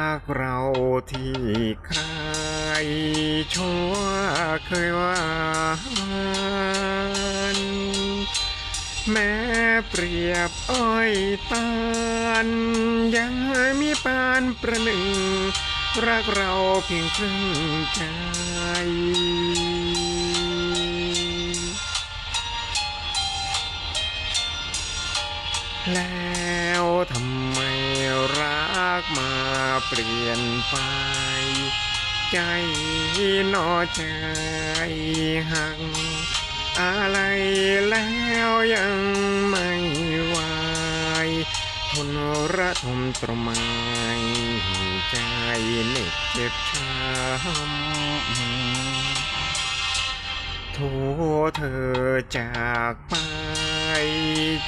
ากเราที่ใครชั่วเคยหวานแม้เปรียบอ้อยตาลยังมีปานประหนึ่ง รักเราเพียงครึ่งใจแล้วทำไมรัากมาเปลี่ยนไปใจนอใจหักอะไรแล้วยังไม่ไหวทนระทมตรมายใจเหน็บเจ็บช้ำโทเธอจากไป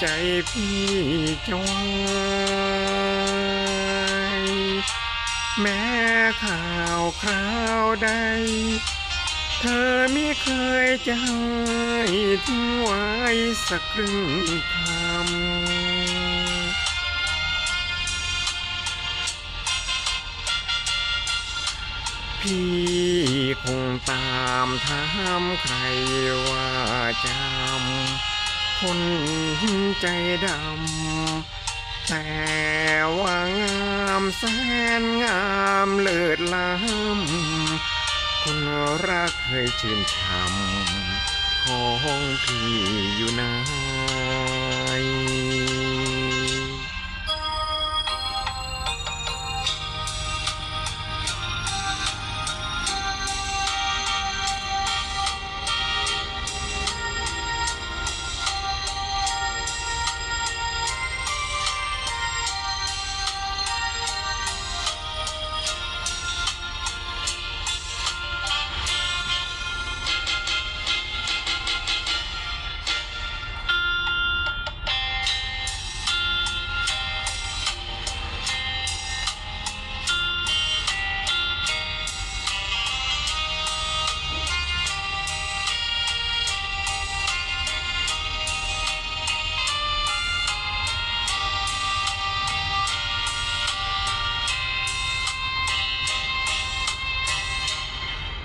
ใจพี่จอย แม้ข่าวคราวใด เธอไม่เคยจะให้ทิ้งไว้สักครึ่งคำพี่คงตามถามใครว่าจำคนใจดำ แต่ว่างามแสนงามเลิศล้ำคนรักเคยชื่นชำของพี่อยู่นะ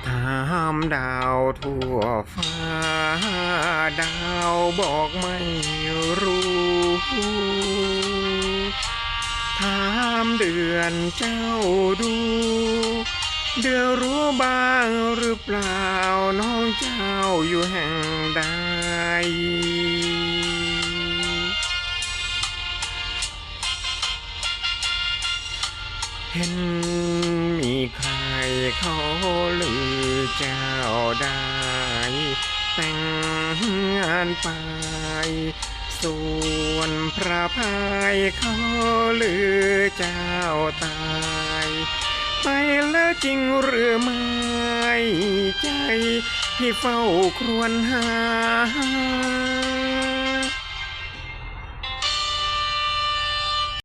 ถามดาวทั่วฟ้า ดาวบอกไม่รู้ ถามเดือนเจ้าดู เดือนรู้บ้างหรือเปล่า น้องเจ้าอยู่แห่งใด เห็นมีใครเขาลือเจ้าได้ แต่งงานไป ส่วนพระพายเขาลือเจ้าตาย ไปแล้วจริงหรือไม่ใจ ที่เฝ้าครวญหา